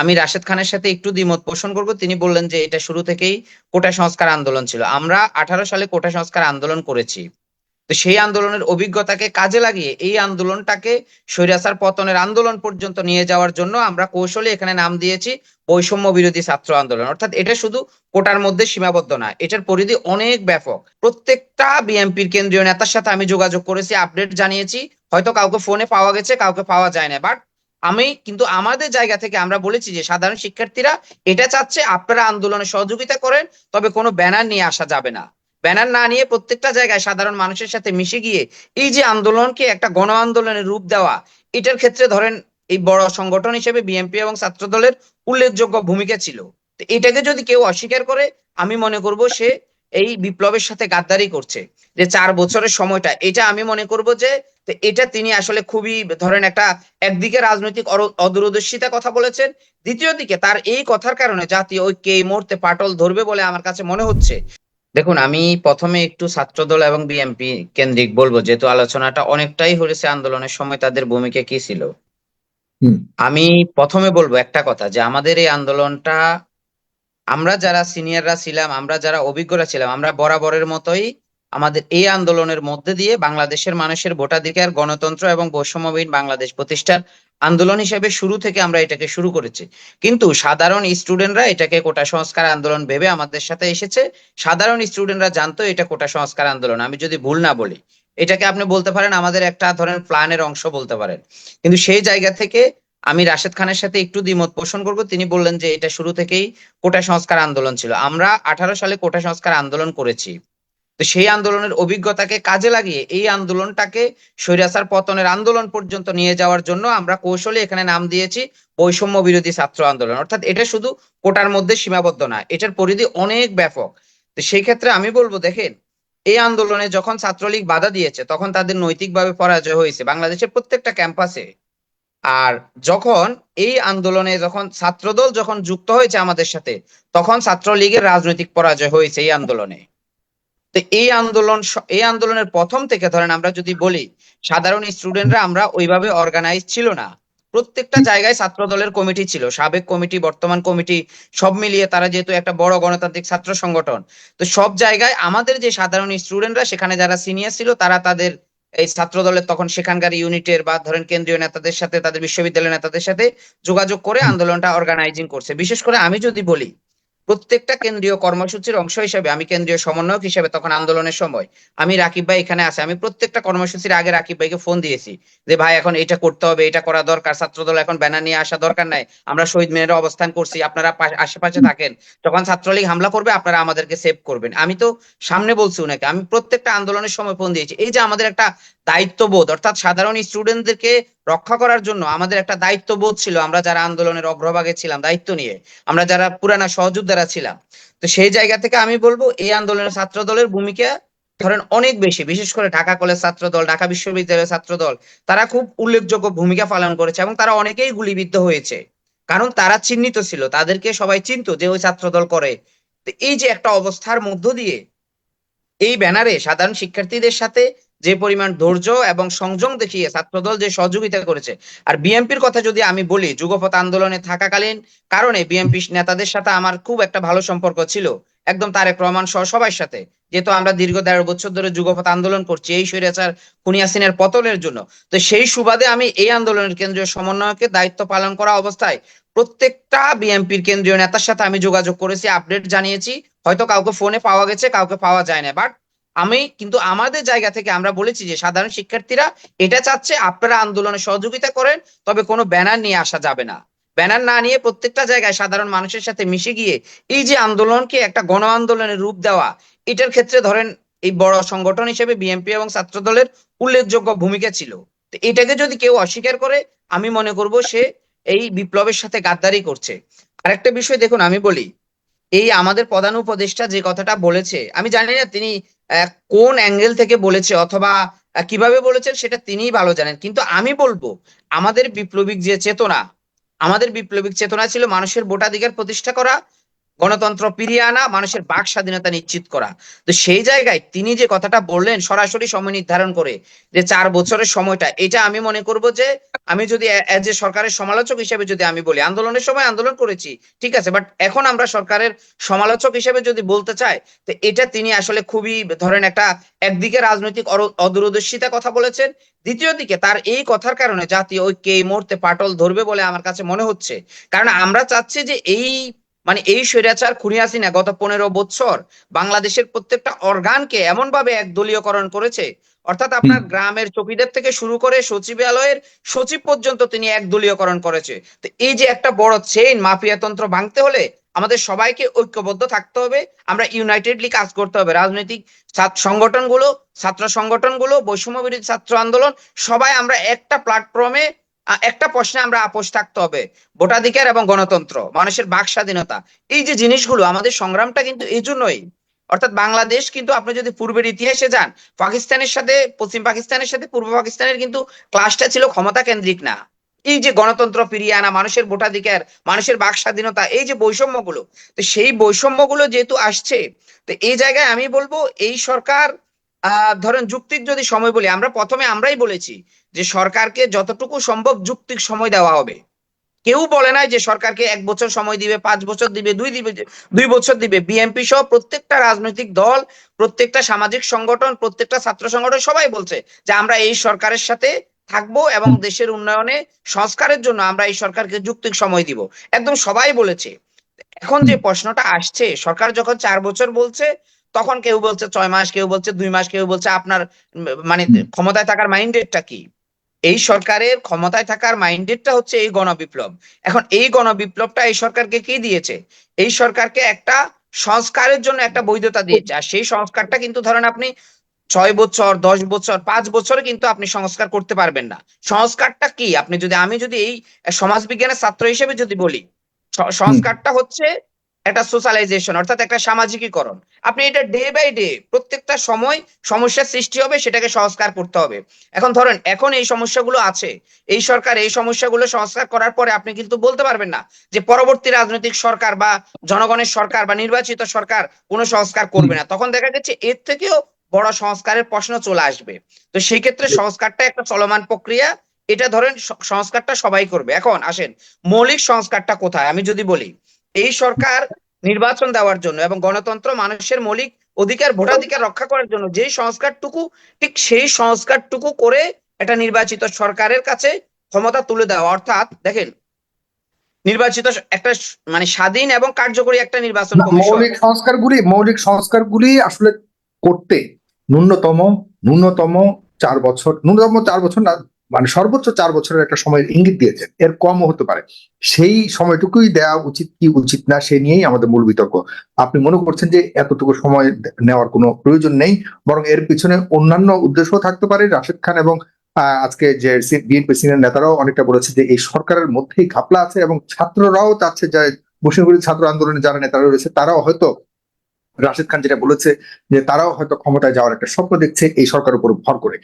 আমি রাশেদ খানের সাথে একটু দ্বিমত পোষণ করব। তিনি বললেন যে এটা শুরু থেকেই কোটা সংস্কার আন্দোলন ছিল। আমরা আঠারো সালে কোটা সংস্কার আন্দোলন করেছি। তো সেই আন্দোলনের অভিজ্ঞতাকে কাজে লাগিয়ে এই আন্দোলনটাকে স্বৈরাচার পতনের আন্দোলন পর্যন্ত নিয়ে যাওয়ার জন্য আমরা কৌশলে এখানে নাম দিয়েছি বৈষম্য বিরোধী ছাত্র আন্দোলন। অর্থাৎ এটা শুধু কোটার মধ্যে সীমাবদ্ধ না, এটার পরিধি অনেক ব্যাপক। প্রত্যেকটা বিএনপির কেন্দ্রীয় নেতার সাথে আমি যোগাযোগ করেছি, আপডেট জানিয়েছি। হয়তো কাউকে ফোনে পাওয়া গেছে, কাউকে পাওয়া যায় না। বাট আমি কিন্তু আমাদের জায়গা থেকে আমরা বলেছি যে সাধারণ শিক্ষার্থীরা এটা চাচ্ছে আপনারা আন্দোলনে সহযোগিতা করেন, তবে কোনো ব্যানার নিয়ে আসা যাবে না। ব্যানার না নিয়ে প্রত্যেকটা জায়গায় সাধারণ মানুষের সাথে মিশে গিয়ে এই যে আন্দোলনকে একটা গণ আন্দোলনের রূপ দেওয়া, এটার ক্ষেত্রে ধরেন এই বড় সংগঠন হিসেবে বিএনপি এবং ছাত্র দলের উল্লেখযোগ্য ভূমিকা ছিল। এটাকে যদি কেউ অস্বীকার করে, আমি মনে করব সে এই বিপ্লবের সাথে গাদ্দারি করছে যে চার বছরের সময়টা। এটা আমি মনে করব যে এটা তিনি আসলে খুবই ধরেন একটা একদিকে রাজনৈতিক অদূরদর্শিতা কথা বলেছেন দ্বিতীয় দিকে তার এই কথার কারণে জাতীয় ঐক্যে এই মুহূর্তে পাটল ধরবে বলে আমার কাছে মনে হচ্ছে। দেখুন আমি প্রথমে একটু ছাত্রদল এবং বিএনপি কেন্দ্রিক বলব যেহেতু আলোচনাটা অনেকটাই হয়েছে আন্দোলনের সময় তাদের ভূমিকা কি ছিল? আমি প্রথমে বলব একটা কথা যে আমাদের এই আন্দোলনটা আমরা যারা সিনিয়ররা ছিলাম, আমরা যারা অভিজ্ঞরা ছিলাম, আমরা বরাবরের মতোই আমাদের এই আন্দোলনের মধ্যে দিয়ে বাংলাদেশের মানুষের ভোটাধিকার, গণতন্ত্র এবং বৈষম্যবিহীন বাংলাদেশ প্রতিষ্ঠার আন্দোলন হিসেবে শুরু থেকে আমরা এটাকে শুরু করেছি। কিন্তু সাধারণ স্টুডেন্টরা এটাকে কোটা সংস্কার আন্দোলন ভেবে আমাদের সাথে এসেছে। সাধারণ স্টুডেন্টরা জানতো এটা কোটা সংস্কার আন্দোলন। আমি যদি ভুল না বলি, এটাকে আপনি বলতে পারেন আমাদের একটা ধরেন প্ল্যানের অংশ বলতে পারেন। কিন্তু সেই জায়গা থেকে আমি রাশেদ খানের সাথে একটু দ্বিমত পোষণ করব। তিনি বললেন যে এটা শুরু থেকেই কোটা সংস্কার আন্দোলন ছিল। আমরা আঠারো সালে কোটা সংস্কার আন্দোলন করেছি। তো সেই আন্দোলনের অভিজ্ঞতাকে কাজে লাগিয়ে এই আন্দোলনটাকে স্বৈরাচার পতনের আন্দোলন পর্যন্ত নিয়ে যাওয়ার জন্য আমরা কৌশলে এখানে নাম দিয়েছি বৈষম্য বিরোধী ছাত্র আন্দোলন। অর্থাৎ এটা শুধু কোটার মধ্যে সীমাবদ্ধ না, এটার পরিধি অনেক ব্যাপক। তো সেই ক্ষেত্রে আমি বলব, দেখেন, এই আন্দোলনে যখন ছাত্রলীগ বাধা দিয়েছে, তখন তাদের নৈতিকভাবে পরাজয় হয়েছে। বাংলাদেশের প্রত্যেকটা ক্যাম্পাসে আর যখন এই আন্দোলনে যখন ছাত্রদল যখন যুক্ত হয়েছে আমাদের সাথে, তখন ছাত্রলীগের রাজনৈতিক পরাজয় হয়েছে এই আন্দোলনে। তো এই আন্দোলন এই আন্দোলনের প্রথম থেকে ধরেন আমরা যদি বলি, সাধারণ স্টুডেন্টরা আমরা ওইভাবে অর্গানাইজ ছিল না। প্রত্যেকটা জায়গায় ছাত্র দলের কমিটি ছিল, সাবেক কমিটি, বর্তমান কমিটি, সব মিলিয়ে তারা যেহেতু একটা বড় গণতান্ত্রিক ছাত্র সংগঠন, তো সব জায়গায় আমাদের যে সাধারণ স্টুডেন্টরা, সেখানে যারা সিনিয়র ছিল, তারা তাদের এই ছাত্র দলের তখন সেখানকার ইউনিটের বা ধরেন কেন্দ্রীয় নেতাদের সাথে তাদের বিশ্ববিদ্যালয়ের নেতাদের সাথে যোগাযোগ করে আন্দোলনটা অর্গানাইজিং করছে। বিশেষ করে আমি যদি বলি প্রত্যেকটা কেন্দ্রীয় কর্মসূচির অংশ হিসেবে আমি কেন্দ্রীয় সমন্বয়ক হিসেবে তখন আন্দোলনের সময় আমি রাকিব ভাই এখানে আছে আমি প্রত্যেকটা কর্মসূচির আগে রাকিব ভাইকে ফোন দিয়েছি যে ভাই এখন এটা করতে হবে এটা করা দরকার ছাত্রদল এখন ব্যানার নিয়ে আসা দরকার নাই আমরা শহীদ মিনারে অবস্থান করছি আপনারা আশেপাশে থাকেন যখন ছাত্রলীগ হামলা করবে আপনারা আমাদেরকে সেভ করবেন। আমি তো সামনে বলছি ওনাকে আমি প্রত্যেকটা আন্দোলনের সময় ফোন দিয়েছি। এই যে আমাদের একটা দায়িত্ববোধ অর্থাৎ সাধারণ স্টুডেন্টদেরকে রক্ষা করার জন্য আমাদের একটা দায়িত্ববোধ ছিল আমরা যারা আন্দোলনের অগ্রভাগে ছিলাম দায়িত্ব নিয়ে আমরা যারা পুরানা সহযোদ্ধারা ছিলাম। তো সেই জায়গা থেকে আমি বলব, এই আন্দোলনের ছাত্র দলের ভূমিকা ধরেন অনেক বেশি। বিশেষ করে ঢাকা কলেজ ছাত্র দল ঢাকা বিশ্ববিদ্যালয়ের ছাত্র দল তারা খুব উল্লেখযোগ্য ভূমিকা পালন করেছে এবং তারা অনেকেই গুলিবিদ্ধ হয়েছে। কারণ তারা চিহ্নিত ছিল, তাদেরকে সবাই চিনতো যে ওই ছাত্র দল করে এই যে একটা অবস্থার মধ্য দিয়ে এই ব্যানারে সাধারণ শিক্ষার্থীদের সাথে যে পরিমাণ ধৈর্য এবং সংযম দেখিয়ে ছাত্রদল যে সহযোগিতা করেছে। আর বিএনপির কথা যদি আমি বলি যুগপথ আন্দোলনে থাকাকালীন কারণে বিএনপি নেতাদের সাথে আমার খুব একটা ভালো সম্পর্ক ছিল। একদম তারেক রহমান সহ সবার সাথে। যেহেতু আমরা দীর্ঘ দেড় বছর ধরে যুগপথ আন্দোলন করছি এই স্বৈরাচার খুনি হাসিনের পতনের জন্য। তো সেই সুবাদে আমি এই আন্দোলনের কেন্দ্রীয় সমন্বয়কে দায়িত্ব পালন করা অবস্থায় প্রত্যেকটা বিএনপির কেন্দ্রীয় নেতার সাথে আমি যোগাযোগ করেছি, আপডেট জানিয়েছি। হয়তো কাউকে ফোনে পাওয়া গেছে, কাউকে পাওয়া যায় না। বাট আমি কিন্তু আমাদের জায়গা থেকে আমরা বলেছি যে সাধারণ শিক্ষার্থীরা এটা চাচ্ছে আপনারা আন্দোলনে সহযোগিতা করেন, তবে কোনো ব্যানার নিয়ে আসা যাবে না। ব্যানার না নিয়ে প্রত্যেকটা জায়গায় সাধারণ মানুষের সাথে মিশে গিয়ে এই যে আন্দোলনকে একটা গণ আন্দোলনের রূপ দেওয়া, এটার ক্ষেত্রে ধরেন এই বড় সংগঠন হিসেবে বিএনপি এবং ছাত্র দলের উল্লেখযোগ্য ভূমিকা ছিল। তো এটাকে যদি কেউ অস্বীকার করে, আমি মনে করব সে এই বিপ্লবের সাথে গাদ্দারি করছে। আরেকটা বিষয় দেখুন, আমি বলি, এই আমাদের প্রধান উপদেষ্টা যে কথাটা বলেছে, আমি জানি না তিনি কোন অ্যাঙ্গেল থেকে বলেছে অথবা কীভাবে বলেছেন সেটা তিনিই ভালো জানেন। কিন্তু আমি বলব, আমাদের বিপ্লবিক যে চেতনা, আমাদের বিপ্লবিক চেতনা ছিল মানুষের ভোটাধিকার প্রতিষ্ঠা করা গণতন্ত্র ফিরিয়ে আনা, মানুষের বাক স্বাধীনতা নিশ্চিত করা। তো সেই জায়গায় তিনি যে কথাটা বললেন সরাসরি সময় নির্ধারণ করে, যে চার বছরের সময়টা, এটা আমি মনে করব যে আমি যদি এজ এ সরকারের সমালোচক হিসেবে যদি আমি বলি, আন্দোলনের সময় আন্দোলন করেছি, ঠিক আছে বাট এখন আমরা সরকারের সমালোচক হিসেবে যদি বলতে চাই, তো এটা তিনি আসলে খুবই ধরেন একটা একদিকে রাজনৈতিক অদূরদর্শিতা কথা বলেছেন, দ্বিতীয় দিকে তার এই কথার কারণে জাতীয় ঐক্যে এই মুহূর্তে পাটল ধরবে বলে আমার কাছে মনে হচ্ছে। কারণ আমরা চাচ্ছি যে এই মানে এই স্বৈরাচার খুনি হাসিনা গত পনেরো বছর বাংলাদেশের প্রত্যেকটা অর্গানকে এমন ভাবে একদলীয়করণ করেছে। অর্থাৎ আপনার গ্রামের চকিদের থেকে শুরু করে সচিবালয়ের সচিব পর্যন্ত তিনি একদলীয়করণ করেছে। তো এই যে একটা বড় চেইন মাফিয়াতন্ত্র ভাঙতে হলে আমাদের সবাইকে ঐক্যবদ্ধ থাকতে হবে। আমরা ইউনাইটেডলি কাজ করতে হবে। রাজনৈতিক ছাত্র সংগঠনগুলো ছাত্র সংগঠনগুলো বৈষম্য বিরোধী ছাত্র আন্দোলন সবাই আমরা একটা প্ল্যাটফর্মে একটা প্রশ্নে আমরা আপোষ থাকতে হবে। ভোটাধিকার এবং গণতন্ত্র, মানুষের বাক স্বাধীনতা। এই যে জিনিসগুলো, আমাদের সংগ্রামটা কিন্তু এই জন্যই। অর্থাৎ বাংলাদেশ কিন্তু আপনি যদি পূর্বের ইতিহাসে যান, পাকিস্তানের সাথে, পশ্চিম পাকিস্তানের সাথে, পূর্ব পাকিস্তানের কিন্তু ক্লাসটা ছিল ক্ষমতা কেন্দ্রিক না। এই যে গণতন্ত্র ফিরিয়ে আনা, মানুষের ভোটাধিকার, মানুষের বাক স্বাধীনতা, এই যে বৈষম্যগুলো, তো সেই বৈষম্যগুলো যেহেতু আসছে, তো এই জায়গায় আমি বলব, এই সরকার ধরেন যুক্তির যদি সময় বলি আমরা প্রথমে আমরাই বলেছি যে সরকারকে যতটুকু সম্ভব যুক্তিক সময় দেওয়া হবে। কেউ বলে নাই যে সরকারকে এক বছর সময় দিবে পাঁচ বছর দিবে দুই দিবে দুই বছর দিবে। বিএনপি সহ প্রত্যেকটা রাজনৈতিক দল প্রত্যেকটা সামাজিক সংগঠন প্রত্যেকটা ছাত্র সংগঠন সবাই বলছে যে আমরা এই সরকারের সাথে থাকব এবং দেশের উন্নয়নে সংস্কারের জন্য আমরা এই সরকারকে যুক্তিক সময় দিব। একদম সবাই বলেছে। এখন যে প্রশ্নটা আসছে সরকার যখন চার বছর বলছে তখন কেউ বলছে ছয় মাস, কেউ বলছে দুই মাস, কেউ বলছে আপনার মানে ক্ষমতায় থাকার মাইন্ডেডটা কি? এই সরকারের ক্ষমতায় থাকার মাইন্ডেডটা হচ্ছে এই গণবিপ্লব। এখন এই গণবিপ্লবটা এই সরকারকে কি দিয়েছে? এই সরকারকে একটা সংস্কারের জন্য একটা বৈধতা দিয়েছে। আর সেই সংস্কারটা কিন্তু ধরেন আপনি ছয় বছর, দশ বছর, পাঁচ বছরে কিন্তু আপনি সংস্কার করতে পারবেন না। সংস্কারটা কি? আপনি যদি, আমি যদি এই সমাজবিজ্ঞানের ছাত্র হিসেবে যদি বলি সংস্কারটা হচ্ছে একটা সোশ্যালাইজেশন অর্থাৎ একটা সামাজিকীকরণ। আপনি এটা ডে বাই ডে প্রত্যেকটা সময় সমস্যার সৃষ্টি হবে সেটাকে সংস্কার করতে হবে। এখন ধরেন এখন এই সমস্যাগুলো আছে। এই সরকার এই সমস্যাগুলো সংস্কার করার পরে আপনি কিন্তু বলতে পারবেন না যে পরবর্তী রাজনৈতিক সরকার বা জনগণের সরকার বা নির্বাচিত সরকার কোনো সংস্কার করবে না। তখন দেখা যাচ্ছে এর থেকেও বড় সংস্কারের প্রশ্ন চলে আসবে। তো সেই ক্ষেত্রে সংস্কারটা একটা চলমান প্রক্রিয়া। এটা ধরেন সংস্কারটা সবাই করবে। এখন আসেন মৌলিক সংস্কারটা কোথায়? আমি যদি বলি এই সরকার নির্বাচন দেওয়ার জন্য এবং গণতন্ত্র মানুষের মৌলিক অধিকার ভোটাধিকার রক্ষা করার জন্য যে সংস্কারটুকু ঠিক সেই সংস্কারটুকু করে একটা নির্বাচিত সরকারের কাছে ক্ষমতা তুলে দেওয়া। অর্থাৎ দেখেন নির্বাচিত একটা মানে স্বাধীন এবং কার্যকরী একটা নির্বাচন মৌলিক সংস্কারগুলি মৌলিক সংস্কারগুলি আসলে করতে ন্যূনতম ন্যূনতম চার বছর ন্যূনতম চার বছর না মানে সর্বোচ্চ চার বছরের একটা সময়ের ইঙ্গিত দিয়েছেন। এর কমও হতে পারে। সেই সময়টুকুই দেওয়া উচিত কি উচিত না, সে নিয়েই আমাদের মূল বিতর্ক। আপনি মনে করছেন যে এতটুকু সময় নেওয়ার কোনো প্রয়োজন নেই, বরং এর পিছনে অন্যান্য উদ্দেশ্য থাকতে পারে। রাশেদ খান এবং আজকে যে বিএনপি সিনিয়র নেতারাও অনেকটা বলেছে যে এই সরকারের মধ্যেই ঘাপলা আছে এবং ছাত্ররাও চাচ্ছে যে বৈষম্যবিরোধী ছাত্র আন্দোলনে যারা নেতারা রয়েছে, তারাও হয়তো, রাশেদ খান যেটা বলেছে যে তারাও হয়তো ক্ষমতায় যাওয়ার একটা স্বপ্ন দেখছে এই সরকারের উপর ভর করে।